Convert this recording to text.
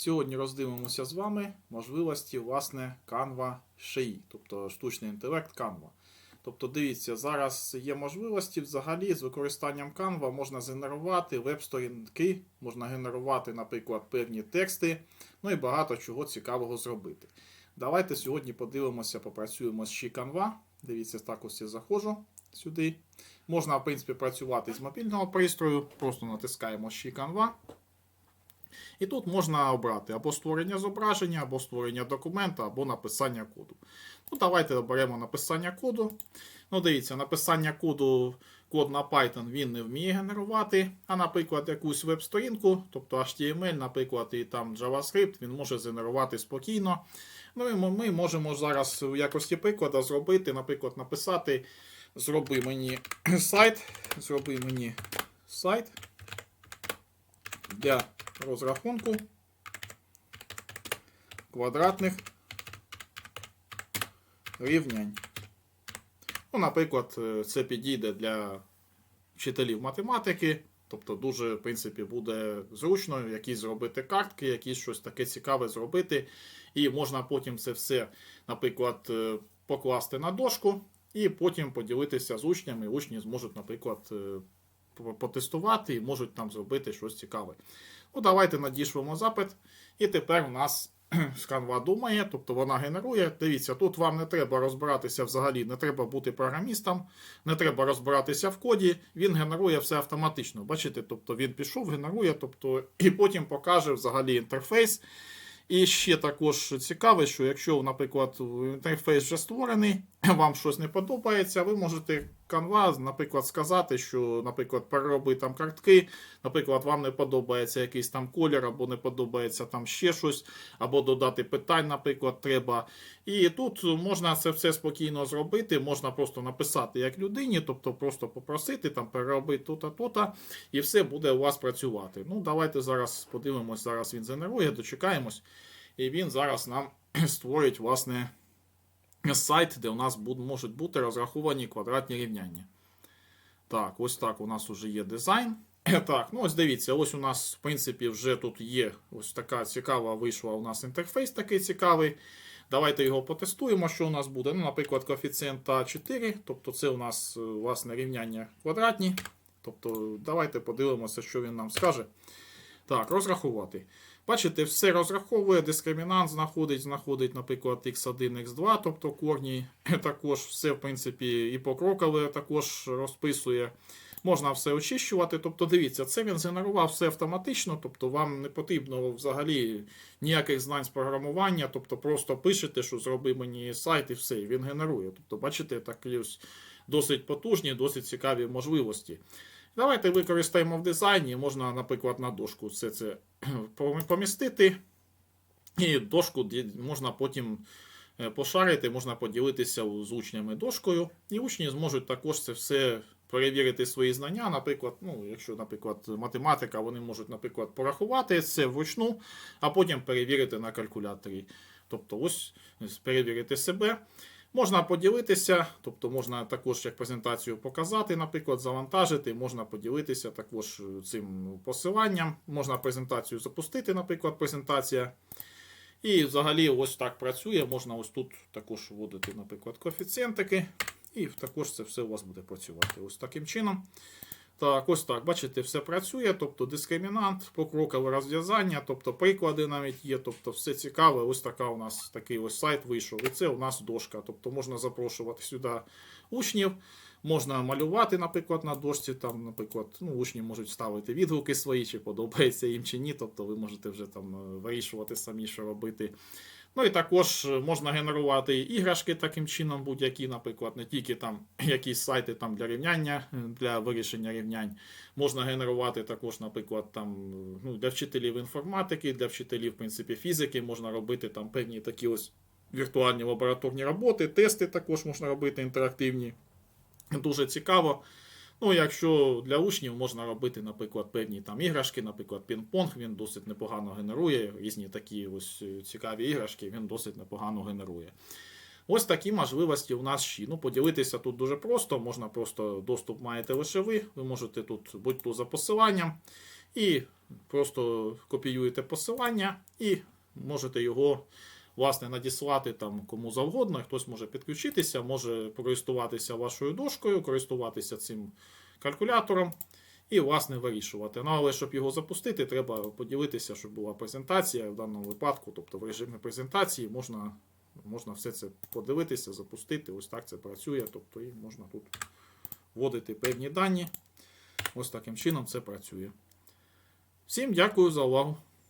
Сьогодні роздивимося з вами можливості власне Canva SHI, тобто штучний інтелект Canva. Тобто, дивіться, зараз є можливості взагалі з використанням Canva можна згенерувати веб-сторінки, можна генерувати, наприклад, певні тексти, ну і багато чого цікавого зробити. Давайте сьогодні подивимося, попрацюємо з SHI Canva. Дивіться, так ось я заходжу сюди. Можна, в принципі, працювати з мобільного пристрою, просто натискаємо SHI Canva. І тут можна обрати або створення зображення, або створення документа, або написання коду. Ну, Давайте оберемо написання коду. Ну, Дивіться, написання коду, код на Python він не вміє генерувати. А, наприклад, якусь веб-сторінку, тобто HTML, наприклад, і там JavaScript, він може згенерувати спокійно. Ну і ми- можемо зараз в якості прикладу зробити, наприклад, написати: зроби мені сайт, зроби мені сайт для розрахунку квадратних рівнянь. Ну, наприклад, е, це підійде для вчителів математики. Тобто дуже, в принципі, буде зручно якісь зробити картки, якісь щось таке цікаве зробити. І можна потім це все, наприклад, е, покласти на дошку і потім поділитися з учнями. Учні зможуть, наприклад, е, потестувати і можуть там зробити щось цікаве. Ну, давайте надішлемо запит. І тепер у нас Canva думає, тобто вона генерує. Дивіться, тут вам не треба розбиратися взагалі, не треба бути програмістом, не треба розбиратися в коді. Він генерує все автоматично. Бачите, тобто він пішов, генерує, тобто, і потім покаже взагалі інтерфейс. І ще також цікаве, що якщо, наприклад, інтерфейс вже створений, вам щось не подобається, ви можете Canva, наприклад, сказати, що, наприклад, перероби там картки, наприклад, вам не подобається якийсь там колір, або не подобається там ще щось, або додати питань, наприклад, треба. І тут можна це все спокійно зробити, можна просто написати як людині, тобто просто попросити там переробити тут-а, тут-а, і все буде у вас працювати. Ну, давайте зараз подивимось, зараз він генерує, дочекаємось. І він зараз нам створить, власне, сайт, де у нас можуть бути розраховані квадратні рівняння. Так, ось так у нас вже є дизайн. Так, ну ось дивіться, ось у нас, в принципі, вже тут є ось така цікава вийшла у нас інтерфейс такий цікавий. Давайте його потестуємо, що у нас буде. Ну, наприклад, коефіцієнт та 4, тобто це у нас е, власне рівняння квадратні. Тобто, давайте подивимося, що він нам скаже. Так, розрахувати. Бачите, все розраховує, дискримінант знаходить, знаходить, наприклад, x1, x2, тобто корні також все, в принципі, і покрокове також розписує. Можна все очищувати. Тобто, дивіться, це він згенерував все автоматично, тобто вам не потрібно взагалі ніяких знань з програмування, тобто просто пишете, що зроби мені сайт і все, і він генерує. Тобто, бачите, ось досить потужні, досить цікаві можливості. Давайте використаємо в дизайні. Можна, наприклад, на дошку все це помістити. І дошку можна потім е, пошарити, можна поділитися з учнями дошкою. І учні зможуть також це все перевірити свої знання. Наприклад, ну, якщо, наприклад, математика, вони можуть, наприклад, порахувати це вручну, а потім перевірити на калькуляторі. Тобто, ось перевірити себе. Можна поділитися, тобто можна також як презентацію показати, наприклад, завантажити, можна поділитися також е, цим посиланням, можна презентацію запустити, наприклад, презентація. І взагалі ось так працює. Можна ось тут також вводити, наприклад, коефіцієнтики, і також це все у вас буде працювати ось таким чином. Так, ось так, бачите, все працює, тобто дискримінант, покрокове розв'язання, тобто приклади навіть є, тобто все цікаве. Ось така у нас такий ось сайт вийшов. І це у нас дошка. Тобто можна запрошувати сюди учнів, можна малювати, наприклад, на дошці. Там, наприклад, ну, учні можуть ставити відгуки свої, чи подобається їм чи ні. Тобто ви можете вже там е, вирішувати самі, що робити. Ну і також е, можна генерувати іграшки таким чином, будь-які, наприклад, не тільки там якісь сайти там для рівняння, е, для вирішення рівнянь. Можна генерувати також, наприклад, там е, ну, для вчителів інформатики, для вчителів в принципі, фізики, можна робити там певні такі ось віртуальні лабораторні роботи, тести також можна робити інтерактивні. Дуже цікаво. Ну, якщо для учнів можна робити, наприклад, певні там іграшки, наприклад, пінг-понг, він досить непогано генерує. Різні такі ось е, цікаві іграшки, він досить непогано генерує. Ось такі можливості у нас ще. Ну, поділитися тут дуже просто. Можна просто доступ маєте лише ви. Ви можете тут будь-то за посиланням. І просто копіюєте посилання і можете його власне надіслати там кому завгодно. Хтось може підключитися, може користуватися вашою дошкою, користуватися цим калькулятором і, власне, вирішувати. Ну, але щоб його запустити, треба поділитися, щоб була презентація в даному випадку. Тобто в режимі презентації можна, можна все це подивитися, запустити. Ось так це працює. Тобто, і можна тут вводити певні дані. Ось таким чином це працює. Всім дякую за увагу.